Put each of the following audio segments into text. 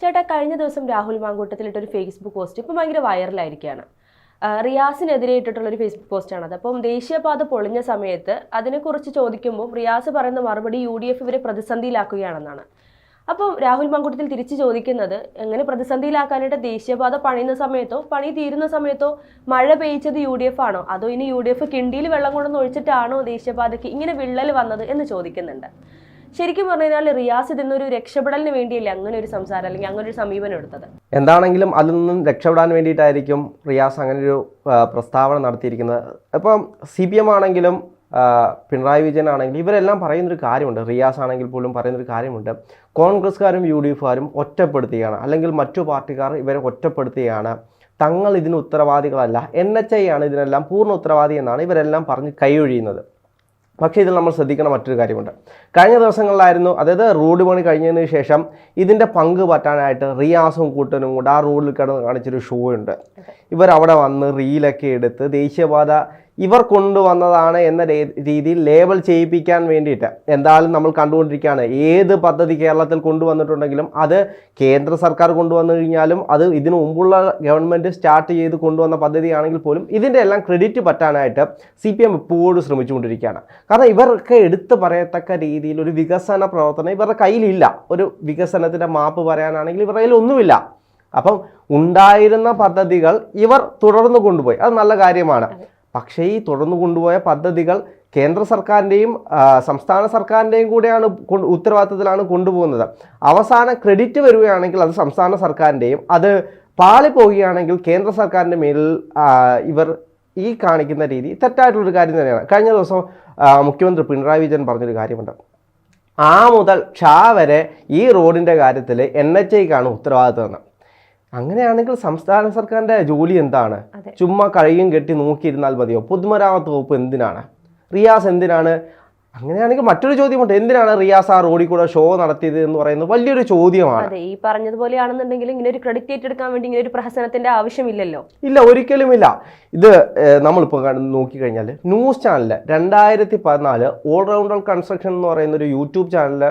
ചേട്ടാ കഴിഞ്ഞ ദിവസം രാഹുൽ മാങ്കൂട്ടത്തിലിട്ട ഒരു ഫേസ്ബുക്ക് പോസ്റ്റ് ഇപ്പം ഭയങ്കര വൈറലായിരിക്കുകയാണ് റിയാസിനെതിരെ ഇട്ടിട്ടുള്ള ഒരു ഫേസ്ബുക്ക് പോസ്റ്റാണത് അപ്പം ദേശീയപാത പൊളിഞ്ഞ സമയത്ത് അതിനെക്കുറിച്ച് ചോദിക്കുമ്പോൾ റിയാസ് പറയുന്ന മറുപടി യു ഡി എഫ് ഇവരെ പ്രതിസന്ധിയിലാക്കുകയാണെന്നാണ്. അപ്പം രാഹുൽ മാങ്കൂട്ടത്തിൽ തിരിച്ചു ചോദിക്കുന്നത് എങ്ങനെ പ്രതിസന്ധിയിലാക്കാനായിട്ട് ദേശീയപാത പണിയുന്ന സമയത്തോ പണി തീരുന്ന സമയത്തോ മഴ പെയ്ച്ചത് യു ഡി എഫ് ആണോ? അതോ ഇനി യു ഡി എഫ് കിണ്ടിയിൽ വെള്ളം കൊണ്ടൊന്ന് ഒഴിച്ചിട്ടാണോ ദേശീയപാതയ്ക്ക് ഇങ്ങനെ വിള്ളൽ വന്നത് എന്ന് ചോദിക്കുന്നുണ്ട്. ശരിക്കും പറഞ്ഞു കഴിഞ്ഞാൽ റിയാസ് ഇതിന്നൊരു രക്ഷപ്പെടലിന് വേണ്ടിയല്ലേ അങ്ങനെ ഒരു സംസാരം അല്ലെങ്കിൽ അങ്ങനെ ഒരു സമീപനം എടുത്തത്? എന്താണെങ്കിലും അതിൽ നിന്നും രക്ഷപ്പെടാൻ വേണ്ടിയിട്ടായിരിക്കും റിയാസ് അങ്ങനെ ഒരു പ്രസ്താവന നടത്തിയിരിക്കുന്നത്. ഇപ്പം സി പി എം ആണെങ്കിലും പിണറായി വിജയൻ ആണെങ്കിലും ഇവരെല്ലാം പറയുന്നൊരു കാര്യമുണ്ട്. റിയാസ് ആണെങ്കിൽ പോലും പറയുന്നൊരു കാര്യമുണ്ട്. കോൺഗ്രസ്സുകാരും യു ഡി എഫുകാരും ഒറ്റപ്പെടുത്തുകയാണ്. അല്ലെങ്കിൽ മറ്റു പാർട്ടിക്കാർ ഇവരെ ഒറ്റപ്പെടുത്തുകയാണ്. തങ്ങൾ ഇതിന് ഉത്തരവാദികളല്ല. എൻ എച്ച് ഐ ആണ് ഇതിനെല്ലാം പൂർണ ഉത്തരവാദി എന്നാണ് ഇവരെല്ലാം പറഞ്ഞ് കൈയൊഴിയുന്നത്. പക്ഷേ ഇതിൽ നമ്മൾ ശ്രദ്ധിക്കണം മറ്റൊരു കാര്യമുണ്ട്. കഴിഞ്ഞ ദിവസങ്ങളിലായിരുന്നു അതായത് റോഡ് പണി കഴിഞ്ഞതിന് ശേഷം ഇതിന്റെ പങ്ക് പറ്റാനായിട്ട് റിയാസും കൂട്ടനും കൂടെ ആ റോഡിൽ കിടന്ന് കാണിച്ചൊരു ഷോ ഉണ്ട്. ഇവർ അവിടെ വന്ന് റീലൊക്കെ എടുത്ത് ദേശീയപാത ഇവർ കൊണ്ടുവന്നതാണ് എന്ന രീതിയിൽ ലേബൽ ചെയ്യിപ്പിക്കാൻ വേണ്ടിയിട്ട്. എന്തായാലും നമ്മൾ കണ്ടുകൊണ്ടിരിക്കുകയാണ്. ഏത് പദ്ധതി കേരളത്തിൽ കൊണ്ടുവന്നിട്ടുണ്ടെങ്കിലും അത് കേന്ദ്ര സർക്കാർ കൊണ്ടുവന്നു കഴിഞ്ഞാലും അത് ഇതിനു മുമ്പുള്ള ഗവൺമെന്റ് സ്റ്റാർട്ട് ചെയ്ത് കൊണ്ടുവന്ന പദ്ധതിയാണെങ്കിൽ പോലും ഇതിന്റെ എല്ലാം ക്രെഡിറ്റ് പറ്റാനായിട്ട് സി പി എം എപ്പോഴും ശ്രമിച്ചുകൊണ്ടിരിക്കുകയാണ്. കാരണം ഇവർക്ക് എടുത്തു പറയത്തക്ക രീതിയിൽ ഒരു വികസന പ്രവർത്തനം ഇവരുടെ കയ്യിലില്ല. ഒരു വികസനത്തിന്റെ മാപ്പ് പറയാനാണെങ്കിൽ ഇവരുടെ കയ്യിൽ ഒന്നുമില്ല. അപ്പം ഉണ്ടായിരുന്ന പദ്ധതികൾ ഇവർ തുടർന്ന് കൊണ്ടുപോയി. അത് നല്ല കാര്യമാണ്. പക്ഷേ ഈ തുടർന്ന് കൊണ്ടുപോയ പദ്ധതികൾ കേന്ദ്ര സർക്കാരിന്റെയും സംസ്ഥാന സർക്കാരിന്റെയും കൂടെയാണ് ഉത്തരവാദിത്തത്തിലാണ് കൊണ്ടുപോകുന്നത്. അവസാന ക്രെഡിറ്റ് വരികയാണെങ്കിൽ അത് സംസ്ഥാന സർക്കാരിന്റെയും അത് പാളിപ്പോവുകയാണെങ്കിൽ കേന്ദ്ര സർക്കാരിന്റെ മേലിൽ ഇവർ ഈ കാണിക്കുന്ന രീതി തെറ്റായിട്ടുള്ളൊരു കാര്യം തന്നെയാണ്. കഴിഞ്ഞ ദിവസം മുഖ്യമന്ത്രി പിണറായി വിജയൻ പറഞ്ഞൊരു കാര്യമുണ്ട്. ആ മുതൽ ക്ഷ വരെ ഈ റോഡിന്റെ കാര്യത്തിൽ എൻ എച്ച് ഐക്കാണ് ഉത്തരവാദിത്തം അങ്ങനെയാണെങ്കിൽ സംസ്ഥാന സർക്കാരിന്റെ ജോലി എന്താണ്. ചുമ്മാ കഴിയും കെട്ടി നോക്കിയിരുന്നാൽ മതിയോ? പൊതുമരാമത്ത് വകുപ്പ് എന്തിനാണ്? റിയാസ് എന്തിനാണ്? അങ്ങനെയാണെങ്കിൽ മറ്റൊരു ചോദ്യമുണ്ട്. എന്തിനാണ് റിയാസ് ആ റോഡിൽ കൂടെ ഷോ നടത്തിയത് എന്ന് പറയുന്നത് വലിയൊരു ചോദ്യമാണ്. അതെ ഈ പറഞ്ഞതുപോലെയാണെന്നുണ്ടെങ്കിൽ ഇങ്ങനെ ഒരു ക്രെഡിറ്റ് ഏറ്റെടുക്കാൻ വേണ്ടി ഇങ്ങനെ ഒരു പ്രഹസനത്തിന്റെ ആവശ്യമില്ലല്ലോ. ഇല്ല ഒരിക്കലുമില്ല. ഇത് ഏഹ്, നമ്മളിപ്പോൾ നോക്കിക്കഴിഞ്ഞാൽ ന്യൂസ് ചാനൽ രണ്ടായിരത്തി പതിനാല് ഓൾറൗണ്ടർ കൺസ്ട്രക്ഷൻ എന്ന് പറയുന്ന ഒരു യൂട്യൂബ് ചാനൽ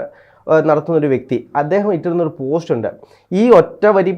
നടത്തുന്ന ഒരു വ്യക്തി. അദ്ദേഹം ഇട്ടിരുന്ന ഒരു പോസ്റ്റ് ഉണ്ട്. ഈ ഒറ്റ വരി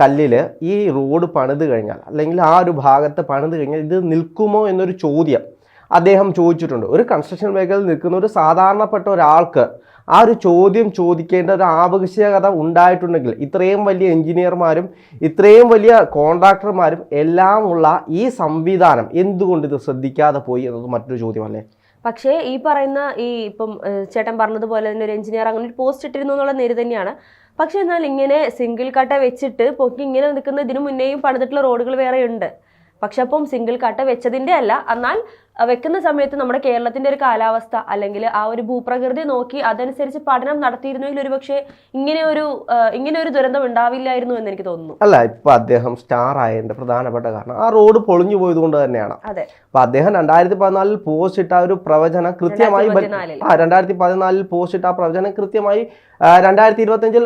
കല്ലിൽ ഈ റോഡ് പണിത് കഴിഞ്ഞാൽ അല്ലെങ്കിൽ ആ ഒരു ഭാഗത്ത് പണിത് കഴിഞ്ഞാൽ ഇത് നിൽക്കുമോ എന്നൊരു ചോദ്യം അദ്ദേഹം ചോദിച്ചിട്ടുണ്ട്. ഒരു കൺസ്ട്രക്ഷൻ മേഖലയിൽ നിൽക്കുന്ന ഒരു സാധാരണപ്പെട്ട ഒരാൾക്ക് ആ ഒരു ചോദ്യം ചോദിക്കേണ്ട ഒരു ആവശ്യകത ഉണ്ടായിട്ടുണ്ടെങ്കിൽ ഇത്രയും വലിയ എഞ്ചിനീയർമാരും ഇത്രയും വലിയ കോൺട്രാക്ടർമാരും എല്ലാം ഉള്ള ഈ സംവിധാനം എന്തുകൊണ്ട് ഇത് ശ്രദ്ധിക്കാതെ പോയി എന്നത് മറ്റൊരു ചോദ്യമല്ലേ? പക്ഷേ ഈ പറയുന്ന ഈ ഇപ്പം ചേട്ടൻ പറഞ്ഞതുപോലെ തന്നെ ഒരു എഞ്ചിനീയർ അങ്ങനെ ഒരു പോസ്റ്റ് ഇട്ടിരുന്നു എന്നുള്ള നേര് തന്നെയാണ്. പക്ഷെ എന്നാൽ ഇങ്ങനെ സിംഗിൾ കട്ട വെച്ചിട്ട് പൊക്കി ഇങ്ങനെ നിൽക്കുന്ന ഇതിനു മുന്നേയും പണിതിട്ടുള്ള റോഡുകൾ വേറെ ഉണ്ട് പക്ഷെ അപ്പം സിംഗിൾ കട്ട വെച്ചതിന്റെ അല്ല. എന്നാൽ വെക്കുന്ന സമയത്ത് നമ്മുടെ കേരളത്തിന്റെ ഒരു കാലാവസ്ഥ അല്ലെങ്കിൽ ആ ഒരു ഭൂപ്രകൃതി നോക്കി അതനുസരിച്ച് പഠനം നടത്തിയിരുന്നെങ്കിൽ ഒരുപക്ഷെ ഇങ്ങനെ ഒരു ഇങ്ങനെ ഒരു ദുരന്തം ഉണ്ടാവില്ലായിരുന്നു എന്ന് എനിക്ക് തോന്നുന്നു. അല്ല ഇപ്പൊ അദ്ദേഹം സ്റ്റാർ ആയതിന്റെ പ്രധാനപ്പെട്ട കാരണം ആ റോഡ് പൊളിഞ്ഞു പോയത് കൊണ്ട് തന്നെയാണ്. അതെ. അപ്പൊ അദ്ദേഹം രണ്ടായിരത്തി പതിനാലിൽ പോസ്റ്റ് ഇട്ട ഒരു പ്രവചനം കൃത്യമായി. ആ രണ്ടായിരത്തി പതിനാലിൽ പോസ്റ്റ് ഇട്ട ആ പ്രവചനം കൃത്യമായി രണ്ടായിരത്തി ഇരുപത്തഞ്ചിൽ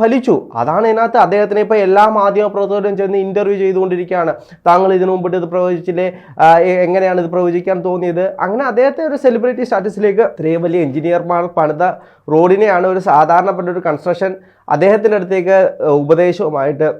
ഫലിച്ചു. അതാണ് ഇതിനകത്ത് അദ്ദേഹത്തിനെ ഇപ്പോൾ എല്ലാ മാധ്യമ പ്രവർത്തകരും ചെന്ന് ഇന്റർവ്യൂ ചെയ്തുകൊണ്ടിരിക്കുകയാണ്. താങ്കൾ ഇതിനു മുമ്പിട്ട് ഇത് പ്രവചിച്ചില്ലേ? എങ്ങനെയാണ് ഇത് പ്രവചിക്കാൻ തോന്നിയത്? അങ്ങനെ അദ്ദേഹത്തെ ഒരു സെലിബ്രിറ്റി സ്റ്റാറ്റസിലേക്ക് ഇത്രയും വലിയ എഞ്ചിനീയർമാർ പണിത റോഡിനെയാണ് ഒരു സാധാരണപ്പെട്ട ഒരു കൺസ്ട്രക്ഷൻ അദ്ദേഹത്തിന്റെ അടുത്തേക്ക് ഉപദേശവുമായിട്ട്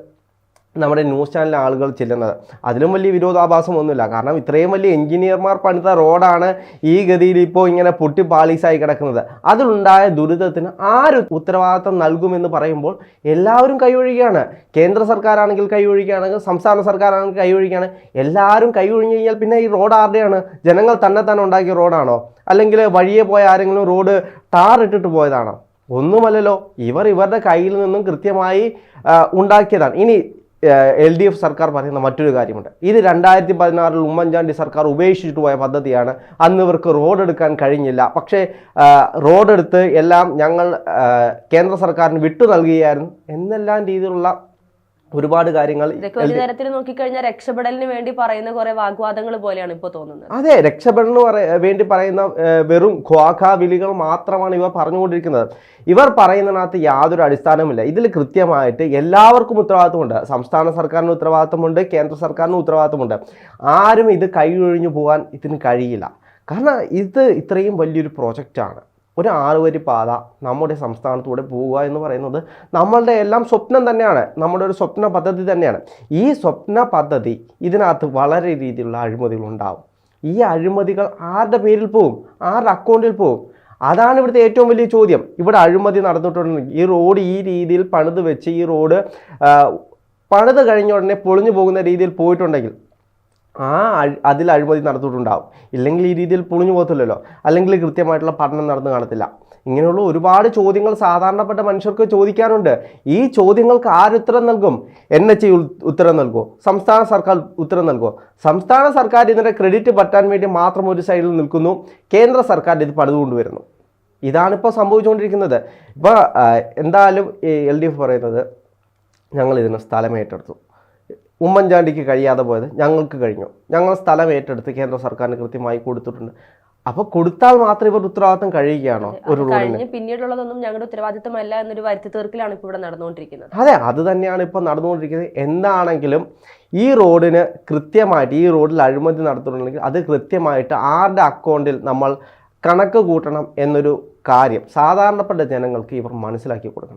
നമ്മുടെ ന്യൂസ് ചാനലിലെ ആളുകൾ ചെല്ലുന്നത്. അതിലും വലിയ വിരോധാഭാസം ഒന്നുമില്ല കാരണം ഇത്രയും വലിയ എഞ്ചിനീയർമാർ പണിത റോഡാണ് ഈ ഗതിയിൽ ഇപ്പോൾ ഇങ്ങനെ പൊട്ടി പാളീസായി കിടക്കുന്നത്. അതിലുണ്ടായ ദുരിതത്തിന് ആര് ഉത്തരവാദിത്തം നൽകുമെന്ന് പറയുമ്പോൾ എല്ലാവരും കൈയൊഴിക്കുകയാണ് കേന്ദ്ര സർക്കാരാണെങ്കിൽ കൈയൊഴിക്കുകയാണെങ്കിൽ സംസ്ഥാന സർക്കാരാണെങ്കിൽ കൈയൊഴിക്കുകയാണ് എല്ലാവരും കൈയൊഴിഞ്ഞു കഴിഞ്ഞാൽ പിന്നെ ഈ റോഡ് ആരുടെയാണ്? ജനങ്ങൾ തന്നെ തന്നെ ഉണ്ടാക്കിയ റോഡാണോ? അല്ലെങ്കിൽ വഴിയെ പോയ ആരെങ്കിലും റോഡ് ടാർ ഇട്ടിട്ട് പോയതാണോ? ഒന്നുമല്ലല്ലോ. ഇവർ ഇവരുടെ കയ്യിൽ നിന്നും കൃത്യമായി ഉണ്ടാക്കിയതാണ്. ഇനി എൽ ഡി എഫ് സർക്കാർ പറയുന്ന മറ്റൊരു കാര്യമുണ്ട്. ഇത് രണ്ടായിരത്തി പതിനാറിൽ ഉമ്മൻചാണ്ടി സർക്കാർ ഉപേക്ഷിച്ചിട്ട് പോയ പദ്ധതിയാണ്. അന്ന് ഇവർക്ക് റോഡ് എടുക്കാൻ കഴിഞ്ഞില്ല. പക്ഷേ റോഡെടുത്ത് എല്ലാം ഞങ്ങൾ കേന്ദ്ര സർക്കാരിന് വിട്ടു നൽകുകയായിരുന്നു. എന്നെല്ലാം രീതിയിലുള്ള ഒരുപാട് കാര്യങ്ങൾ ഇതൊക്കെ ഒരു തരത്തിൽ നോക്കിക്കഴിഞ്ഞാൽ രക്ഷപ്പെടലിന് വേണ്ടി പറയുന്ന കുറെ വാഗ്വാദങ്ങൾ പോലെയാണ് ഇപ്പൊ തോന്നുന്നത്. അതെ രക്ഷപ്പെടലിന് വേണ്ടി പറയുന്ന വെറും ഖ്വാഖ വിളികൾ മാത്രമാണ് ഇവർ പറഞ്ഞുകൊണ്ടിരിക്കുന്നത്. ഇവർ പറയുന്നതിനകത്ത് യാതൊരു അടിസ്ഥാനവുമില്ല. ഇതിൽ കൃത്യമായിട്ട് എല്ലാവർക്കും ഉത്തരവാദിത്വമുണ്ട്. സംസ്ഥാന സർക്കാരിന് ഉത്തരവാദിത്വമുണ്ട് കേന്ദ്ര സർക്കാരിന് ഉത്തരവാദിത്വമുണ്ട്. ആരും ഇത് കൈയൊഴിഞ്ഞു പോകാൻ ഇതിന് കഴിയില്ല. കാരണം ഇത് ഇത്രയും വലിയൊരു പ്രോജക്റ്റാണ്. ഒരു ആറുവരി പാത നമ്മുടെ സംസ്ഥാനത്തൂടെ പോവുക എന്ന് പറയുന്നത് നമ്മളുടെ എല്ലാം സ്വപ്നം തന്നെയാണ്. നമ്മുടെ ഒരു സ്വപ്ന പദ്ധതി തന്നെയാണ്. ഈ സ്വപ്ന പദ്ധതി ഇതിനകത്ത് വളരെ രീതിയിലുള്ള അഴിമതികൾ ഉണ്ടാവും ഈ അഴിമതികൾ ആരുടെ പേരിൽ പോവും? ആരുടെ അക്കൗണ്ടിൽ പോവും? അതാണ് ഇവിടുത്തെ ഏറ്റവും വലിയ ചോദ്യം. ഇവിടെ അഴിമതി നടന്നിട്ടുണ്ടെങ്കിൽ ഈ റോഡ് ഈ രീതിയിൽ പണിത് വെച്ച് ഈ റോഡ് പണിത് കഴിഞ്ഞ ഉടനെ പൊളിഞ്ഞു പോകുന്ന രീതിയിൽ പോയിട്ടുണ്ടെങ്കിൽ ആ അതിൽ അഴിമതി നടത്തിയിട്ടുണ്ടാവും. ഇല്ലെങ്കിൽ ഈ രീതിയിൽ പൊളിഞ്ഞു പോകത്തില്ലല്ലോ. അല്ലെങ്കിൽ കൃത്യമായിട്ടുള്ള പഠനം നടന്നു കാണത്തില്ല. ഇങ്ങനെയുള്ള ഒരുപാട് ചോദ്യങ്ങൾ സാധാരണപ്പെട്ട മനുഷ്യർക്ക് ചോദിക്കാനുണ്ട് ഈ ചോദ്യങ്ങൾക്ക് ആരുത്തരം നൽകും? എൻ എച്ച് ഉത്തരം നൽകുമോ സംസ്ഥാന സർക്കാർ ഉത്തരം നൽകുമോ സംസ്ഥാന സർക്കാർ ഇതിന്റെ ക്രെഡിറ്റ് പറ്റാൻ വേണ്ടി മാത്രം ഒരു സൈഡിൽ നിൽക്കുന്നു. കേന്ദ്ര സർക്കാർ ഇത് പടുതുകൊണ്ടുവരുന്നു. ഇതാണിപ്പോൾ സംഭവിച്ചുകൊണ്ടിരിക്കുന്നത്. ഇപ്പോൾ എന്തായാലും എൽ ഡി എഫ് പറയുന്നത് ഞങ്ങൾ ഇതിന് സ്ഥലം ഏറ്റെടുത്തു ഉമ്മൻചാണ്ടിക്ക് കഴിയാതെ പോയത് ഞങ്ങൾക്ക് കഴിഞ്ഞു. ഞങ്ങൾ സ്ഥലം ഏറ്റെടുത്ത് കേന്ദ്ര സർക്കാരിന് കൃത്യമായി കൊടുത്തിട്ടുണ്ട്. അപ്പൊ കൊടുത്താൽ മാത്രം ഇവർ ഉത്തരവാദിത്തം കഴിയുകയാണോ ഒരു റോഡിന്? പിന്നീടുള്ളതൊന്നും ഞങ്ങളുടെ ഉത്തരവാദിത്തമല്ല എന്നൊരു വരുത്തി തീർക്കലാണ് ഇപ്പോൾ ഇവിടെ നടന്നുകൊണ്ടിരിക്കുന്നത്. അതെ അത് തന്നെയാണ് ഇപ്പൊ നടന്നുകൊണ്ടിരിക്കുന്നത്. എന്താണെങ്കിലും ഈ റോഡിന് കൃത്യമായിട്ട് ഈ റോഡിൽ അഴിമതി നടത്തുന്നുണ്ടെങ്കിൽ അത് കൃത്യമായിട്ട് ആരുടെ അക്കൗണ്ടിൽ നമ്മൾ കണക്ക് കൂട്ടണം എന്നൊരു കാര്യം സാധാരണപ്പെട്ട ജനങ്ങൾക്ക് ഇവർ മനസ്സിലാക്കി കൊടുക്കണം.